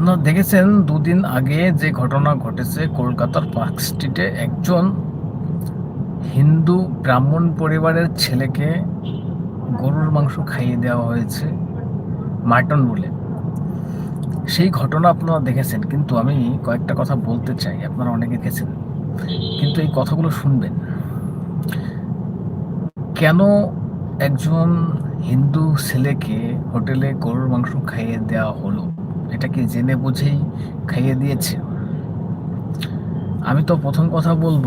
আপনারা দেখেছেন দুদিন আগে যে ঘটনা ঘটেছে, কলকাতার পার্ক স্ট্রিটে একজন হিন্দু ব্রাহ্মণ পরিবারের ছেলেকে গরুর মাংস খাইয়ে দেওয়া হয়েছে মাটন বলে সেই ঘটনা আপনারা দেখেছেন, কিন্তু আমি কয়েকটা কথা বলতে চাই, আপনারা অনেকে গেছেন, কিন্তু এই কথাগুলো শুনবেন। কেন একজন হিন্দু ছেলেকে হোটেলে গরুর মাংস খাইয়ে দেওয়া হলো? এটা কি জেনে বুঝেই খাইয়ে দিয়েছে। আমি তো প্রথম কথা বলব,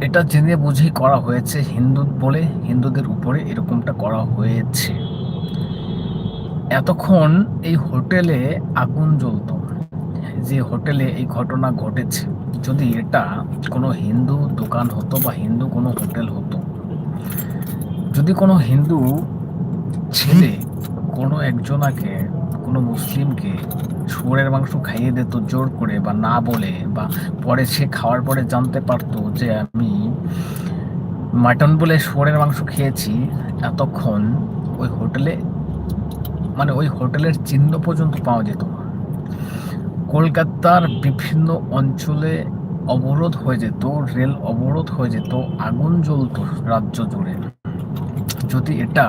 এটা জেনে বুঝেই করা হয়েছে হিন্দু বলে, হিন্দুদের উপরে এরকমটা করা হয়েছে। এতক্ষণ এই হোটেলে আগুন জ্বলতো। যে হোটেলে এই ঘটনা ঘটেছে, যদি এটা কোনো হিন্দু দোকান হতো বা হিন্দু কোনো হোটেল হতো, যদি কোনো হিন্দু ছেলে কোনো একজনাকে কোনো মুসলিমকে শুয়োরের মাংস খাইয়ে দিত জোর করে বা না বলে বা পরে সে খাওয়ার পরে জানতে পারতো যে আমি মাটন বলে শুয়োরের মাংস খেয়েছি এতক্ষণ ওই হোটেলে মানে ওই হোটেলের চিহ্ন পর্যন্ত পাওয়া যেত কলকাতার বিভিন্ন অঞ্চলে অবরোধ হয়ে যেত, রেল অবরোধ হয়ে যেত, আগুন জ্বলত রাজ্য জুড়ে। যদি এটা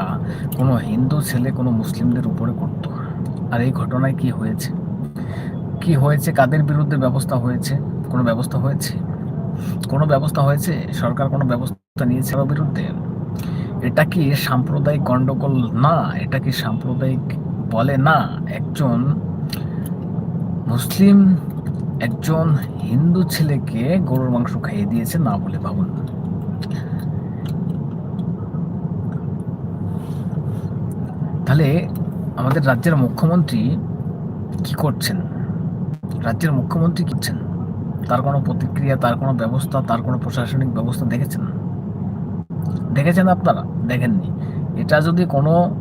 কোনো হিন্দু ছেলে, কোনো মুসলিমদের উপরে করতো আর এই ঘটনায় কি হয়েছে? কি হয়েছে? কাদের বিরুদ্ধে ব্যবস্থা হয়েছে? কোনো ব্যবস্থা হয়েছে? কোনো ব্যবস্থা হয়েছে? সরকার কোনো ব্যবস্থা নিয়েছে ওর বিরুদ্ধে? এটা কি সাম্প্রদায়িক গণ্ডগোল না, এটা কি সাম্প্রদায়িক বলে না? একজন মুসলিম, একজন হিন্দু ছেলেকে গরুর মাংস খাইয়ে দিয়েছে, না বলে ভাবুন তাহলে আমাদের রাজ্যের মুখ্যমন্ত্রী কি করছেন? রাজ্যের মুখ্যমন্ত্রী কি করছেন? তার কোনো প্রতিক্রিয়া, তার কোনো ব্যবস্থা, তার কোনো প্রশাসনিক ব্যবস্থা দেখেছেন? দেখেছেন আপনারা? দেখেননি। এটা যদি কোনো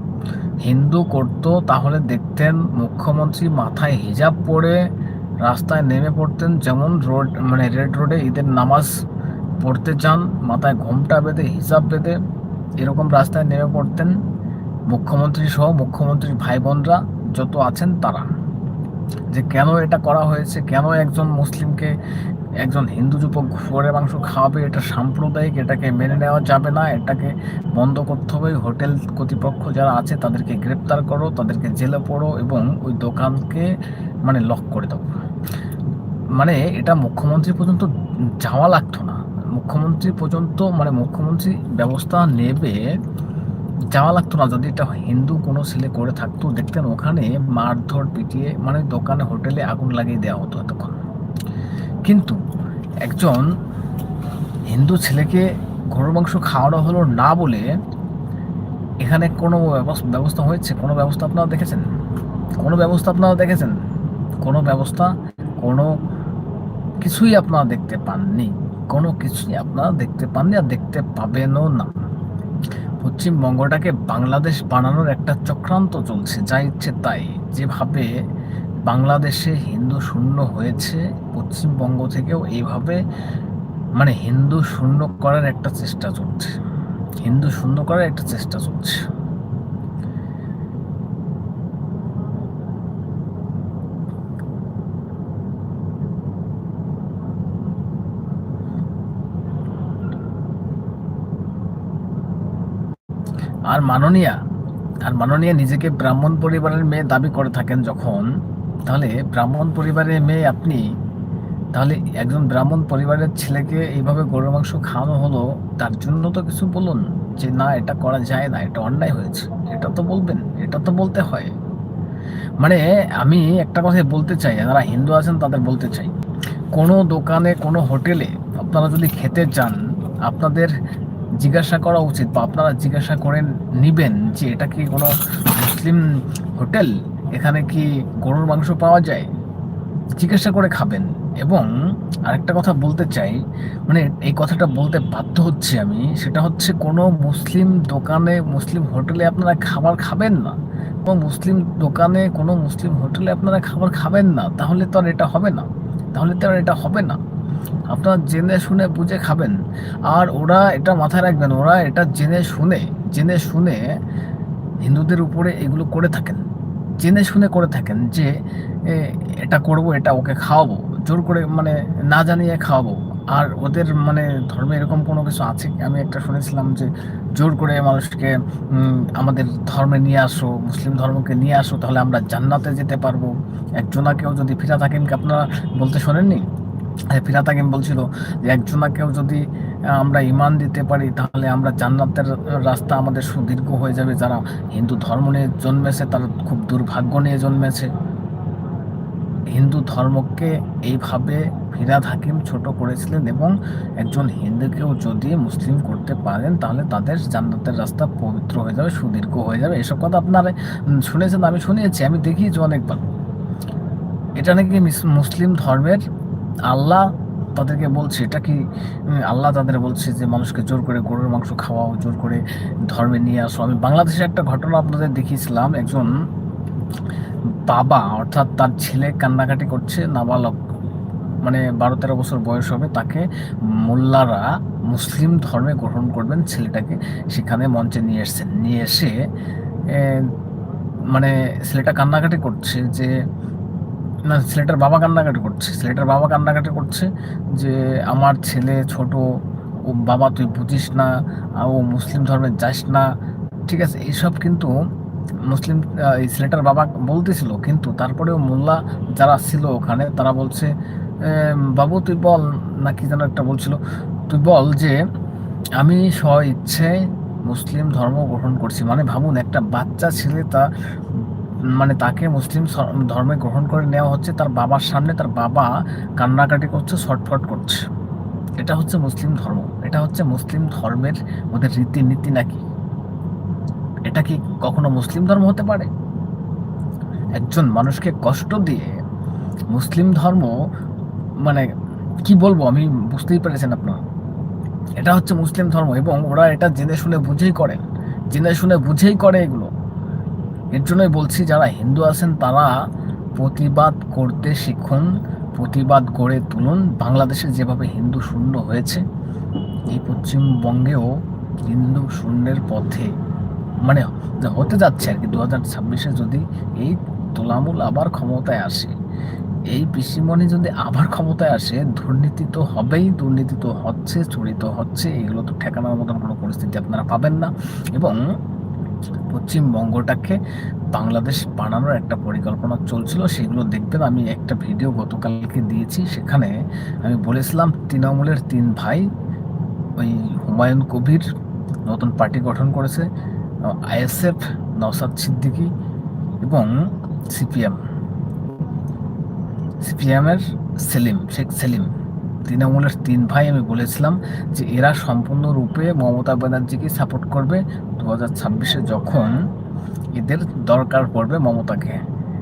হিন্দু করতো, তাহলে দেখতেন মুখ্যমন্ত্রী মাথায় হিজাব পরে রাস্তায় নেমে পড়তেন, যেমন রোড মানে রেড রোডে ঈদের নামাজ পড়তে চান মাথায় ঘোমটা বেঁধে হিসাব বেঁধে এরকম রাস্তায় নেমে পড়তেন। মুখ্যমন্ত্রী সহ মুখ্যমন্ত্রীর ভাই বোনরা যত আছেন তারা, যে কেন এটা করা হয়েছে, কেন একজন মুসলিমকে একজন হিন্দু যুবক ঘুরে মাংস খাওয়াবে, এটা সাম্প্রদায়িক, এটাকে মেনে নেওয়া যাবে না, এটাকে বন্ধ করতে হবে। হোটেল কর্তৃপক্ষ যারা আছে তাদেরকে গ্রেপ্তার করো, তাদেরকে জেলে পড়ো এবং ওই দোকানকে মানে লক করে দাও। মানে এটা মুখ্যমন্ত্রী পর্যন্ত যাওয়া লাগতো না। মুখ্যমন্ত্রী পর্যন্ত মানে মুখ্যমন্ত্রী ব্যবস্থা নেবে যাওয়া লাগতো না, যদি এটা হিন্দু কোনো ছেলে করে থাকতো, দেখতেন ওখানে মারধর পিটিয়ে মানে দোকানে, হোটেলে আগুন লাগিয়ে দেওয়া হতো এতক্ষণ। কিন্তু একজন হিন্দু ছেলেকে গরুর মাংস খাওয়ানো হলো না বলে এখানে কোনো ব্যবস্থা হয়েছে? কোনো ব্যবস্থা আপনারা দেখেছেন? কোনো ব্যবস্থা আপনারা দেখেছেন? কোনো ব্যবস্থা, কোনো কিছুই আপনারা দেখতে পাননি। কোনো কিছুই আপনারা দেখতে পাননি আর দেখতে পাবেনও না। পশ্চিমবঙ্গটাকে বাংলাদেশ বানানোর একটা চক্রান্ত চলছে, যা ইচ্ছে তাই। যেভাবে বাংলাদেশে হিন্দু শূন্য হয়েছে, পশ্চিমবঙ্গ থেকেও এইভাবে মানে হিন্দু শূন্য করার একটা চেষ্টা চলছে। হিন্দু শূন্য করার একটা চেষ্টা চলছে। আর মাননীয়া আর মাননীয়া নিজেকে ব্রাহ্মণ পরিবারের মেয়ে দাবি করে থাকেন যখন, তাহলে ব্রাহ্মণ পরিবারের মেয়ে আপনি, তাহলে একজন ব্রাহ্মণ পরিবারের ছেলেকে এইভাবে গরুর মাংস খাওয়ানো হলো, তার জন্য তো কিছু বলুন যে না, এটা করা যায় না, এটা অন্যায় হয়েছে। এটা তো বলবেন, এটা তো বলতে হয়। মানে আমি একটা কথা বলতে চাই, যারা হিন্দু আছেন তাদের বলতে চাই। কোনো দোকানে, কোনো হোটেলে আপনারা যদি খেতে চান, আপনাদের জিজ্ঞাসা করা উচিত বা আপনারা জিজ্ঞাসা করে নিবেন যে এটা কি কোনো মুসলিম হোটেল? এখানে কি গরুর মাংস পাওয়া যায়? জিজ্ঞাসা করে খাবেন। এবং আরেকটা কথা বলতে চাই মানে এই কথাটা বলতে বাধ্য হচ্ছে আমি, সেটা হচ্ছে কোনো মুসলিম দোকানে, মুসলিম হোটেলে আপনারা খাবার খাবেন না। কোনো মুসলিম দোকানে, কোনো মুসলিম হোটেলে আপনারা খাবার খাবেন না, তাহলে তো আর এটা হবে না। তাহলে তো আর এটা হবে না। আপনারা জেনে শুনে বুঝে খাবেন। আর ওরা এটা মাথায় রাখবেন, ওরা এটা জেনে শুনে জেনে শুনে হিন্দুদের উপরে এগুলো করে থাকেন। জেনে শুনে করে থাকেন যে এটা করব, এটা ওকে খাওয়াবো, জোর করে মানে না জানিয়ে খাওয়াবো। আর ওদের মানে ধর্মে এরকম কোনো কিছু আছে আমি একটা শুনেছিলাম যে, জোর করে মানুষকে আমাদের ধর্মে নিয়ে আসো, মুসলিম ধর্মকে নিয়ে আসো, তাহলে আমরা জান্নাতে যেতে পারব। একজনাকেও যদি ফিরা থাকেন কি আপনারা বলতে শোনেননি? ফিরা থাকেন বলছিল যে একজনাকেও যদি আমরা ইমান দিতে পারি, তাহলে আমরা জান্নাতের রাস্তা আমাদের সুদীর্ঘ হয়ে যাবে। যারা হিন্দু ধর্ম নিয়ে জন্মেছে, তারা খুব দুর্ভাগ্য নিয়ে জন্মেছে। হিন্দু ধর্মকে এইভাবে ফিরাদ হাকিম ছোট করেছিলেন এবং একজন হিন্দুকেও যদি মুসলিম করতে পারেন, তাহলে তাদের জান্নাতের রাস্তা পবিত্র হয়ে যাবে, সুদীর্ঘ হয়ে যাবে। এসব কথা আপনারা শুনেছেন, আমি শুনেছি আমি দেখিয়েছি অনেকবার। এটা নাকি মুসলিম ধর্মের আল্লাহ তাদেরকে বলছে, এটা কি আল্লাহ তাদের বলছে যে মানুষকে জোর করে গরুর মাংস খাওয়াও, জোর করে ধর্মে নিয়ে আসো। আমি বাংলাদেশে একটা ঘটনা আপনাদের দেখিয়েছিলাম, একজন বাবা, অর্থাৎ তার ছেলে কান্নাকাটি করছে, নাবালক মানে বারো তেরো বছর বয়স হবে, তাকে মোল্লারা মুসলিম ধর্মে গ্রহণ করবেন, ছেলেটাকে সেখানে মঞ্চে নিয়ে এসছেন। নিয়ে এসে মানে ছেলেটা কান্নাকাটি করছে যে না, ছেলেটার বাবা কান্নাকাটি করছে। ছেলেটার বাবা কান্নাকাটি করছে যে, আমার ছেলে ছোট, ও বাবা তুই বুঝিস না ও মুসলিম ধর্মে যাস না। ঠিক আছে, এইসব কিন্তু মুসলিম এই ছেলেটার বাবা বলতেছিল, কিন্তু তারপরেও মোল্লা যারা ছিল ওখানে, তারা বলছে বাবু তুই বল নাকি যেন একটা বলছিল, তুই বল যে, আমি স্ব ইচ্ছে মুসলিম ধর্ম গ্রহণ করছি। মানে ভাবুন, একটা বাচ্চা ছেলে তা মানে তাকে মুসলিম ধর্মে গ্রহণ করে নেওয়া হচ্ছে, তার বাবার সামনে তার বাবা কান্নাকাটি করছে, ছটফট করছে। এটা হচ্ছে মুসলিম ধর্ম। এটা হচ্ছে মুসলিম ধর্মের ওদের রীতিনীতি নাকি? এটা কি কখনো মুসলিম ধর্ম হতে পারে? একজন মানুষকে কষ্ট দিয়ে মুসলিম ধর্ম মানে কি বলব, আমি বুঝতেই পেরেছেন আপনার। এটা হচ্ছে মুসলিম ধর্ম এবং ওরা এটা জেনে শুনে বুঝেই করেন। জেনে শুনে বুঝেই করে এগুলো। এর জন্যই বলছি, যারা হিন্দু আছেন তারা প্রতিবাদ করতে শিখুন, প্রতিবাদ গড়ে তুলুন। বাংলাদেশে যেভাবে হিন্দু শূন্য হয়েছে, এই পশ্চিমবঙ্গেও হিন্দু শূন্যের পথে। মানে হতে যাচ্ছে আর কি দু হাজার ছাব্বিশে যদি এই তোলামূল আবার ক্ষমতায় আসে, এই পিসিমণি যদি আবার ক্ষমতায় আসে, দুর্নীতি তো হবেই, দুর্নীতি তো হচ্ছে, চুরি তো হচ্ছে, এগুলো তো ঠেকানোর মতন কোনো পরিস্থিতি আপনারা পাবেন না। এবং পশ্চিমবঙ্গটাকে বাংলাদেশ বানানোর একটা পরিকল্পনা চলছিল, সেগুলো দেখবেন আমি একটা ভিডিও গতকালকে দিয়েছি, সেখানে আমি বলেছিলাম তৃণমূলের তিন ভাই, ওই হুমায়ুন কবির, নতুন পার্টি গঠন করেছে, আইএসএফ নওসাদ সিদ্দিকি এবং সিপিএম। সিপিএমের সেলিম, শেখ সেলিম। তৃণমূলের তিন ভাই, আমি বলেছিলাম যে এরা সম্পূর্ণরূপে মমতা ব্যানার্জিকে সাপোর্ট করবে দু হাজার ছাব্বিশে যখন এদের দরকার পড়বে মমতাকে।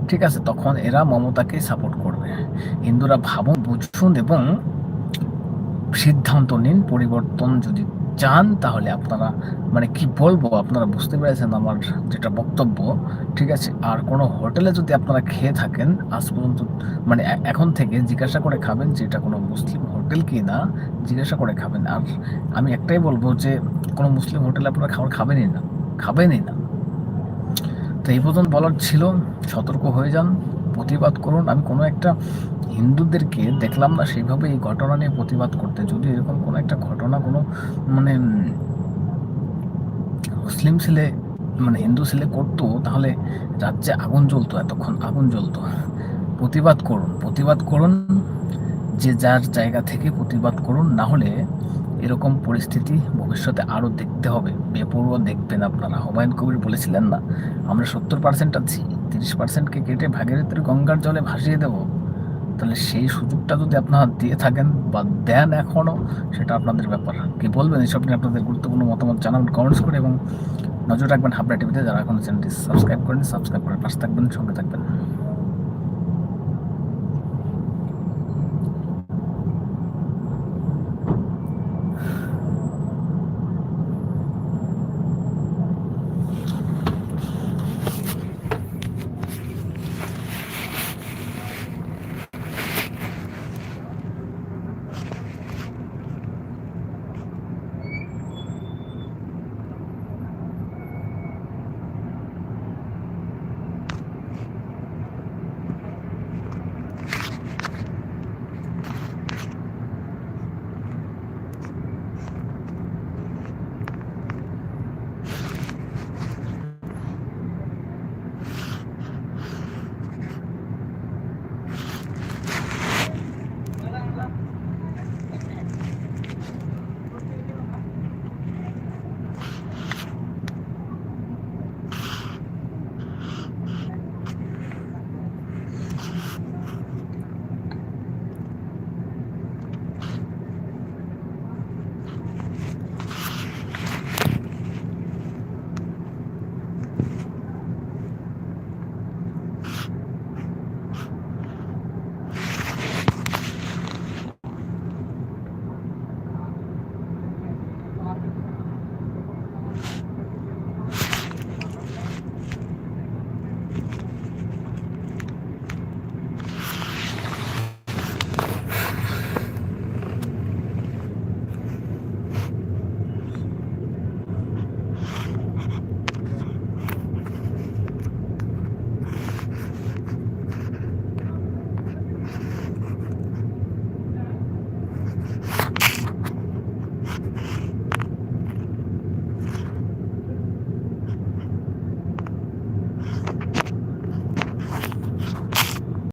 ঠিক আছে, তখন এরা মমতাকে সাপোর্ট করবে। হিন্দুরা ভাবুন, বুঝুন এবং সিদ্ধান্ত নিন পরিবর্তন যদি চান তাহলে আপনারা মানে কি বলব, আপনারা বুঝতে পেরেছেন আমার যেটা বক্তব্য, ঠিক আছে? আর কোনো হোটেলে যদি আপনারা খেয়ে থাকেন, আজ পর্যন্ত মানে এখন থেকে জিজ্ঞাসা করে খাবেন যে এটা কোনো মুসলিম হোটেল কি না, জিজ্ঞাসা করে খাবেন। আর আমি একটাই বলব যে, কোনো মুসলিম হোটেলে আপনারা খাবার খাবেনই না খাবেনই না। তো এই পর্যন্ত বলার ছিল, সতর্ক হয়ে যান, প্রতিবাদ করুন। আমি কোনো একটা হিন্দুদেরকে দেখলাম না সেইভাবে এই ঘটনা নিয়ে প্রতিবাদ করতে। যদি এরকম কোনো একটা ঘটনা, কোনো মানে মুসলিম ছেলে মানে হিন্দু ছেলে করতো, তাহলে রাজ্যে আগুন জ্বলতো, এতক্ষণ আগুন জ্বলতো। প্রতিবাদ করুন প্রতিবাদ করুন, যে যার জায়গা থেকে প্রতিবাদ করুন, না হলে এরকম পরিস্থিতি ভবিষ্যতে আরও দেখতে হবে। বেপরুয়া দেখবেন আপনারা। হুমায়ুন কবির বলেছিলেন না, আমরা সত্তর পার্সেন্ট আছি, তিরিশ পার্সেন্টকে কেটে ভাগীরথীর গঙ্গার জলে ভাসিয়ে দেবো। তাহলে সেই সুযোগটা যদি আপনারা দিয়ে থাকেন বা দেন এখনও, সেটা আপনাদের ব্যাপার। কি বলবেন এইসব নিয়ে আপনাদের গুরুত্বপূর্ণ মতামত জানান কমেন্টস করে এবং নজর রাখবেন হাবড়া টিভিতে যারা এখনও চ্যানেলটি সাবস্ক্রাইব করেন সাবস্ক্রাইব করে পাশে থাকবেন, সঙ্গে থাকবেন।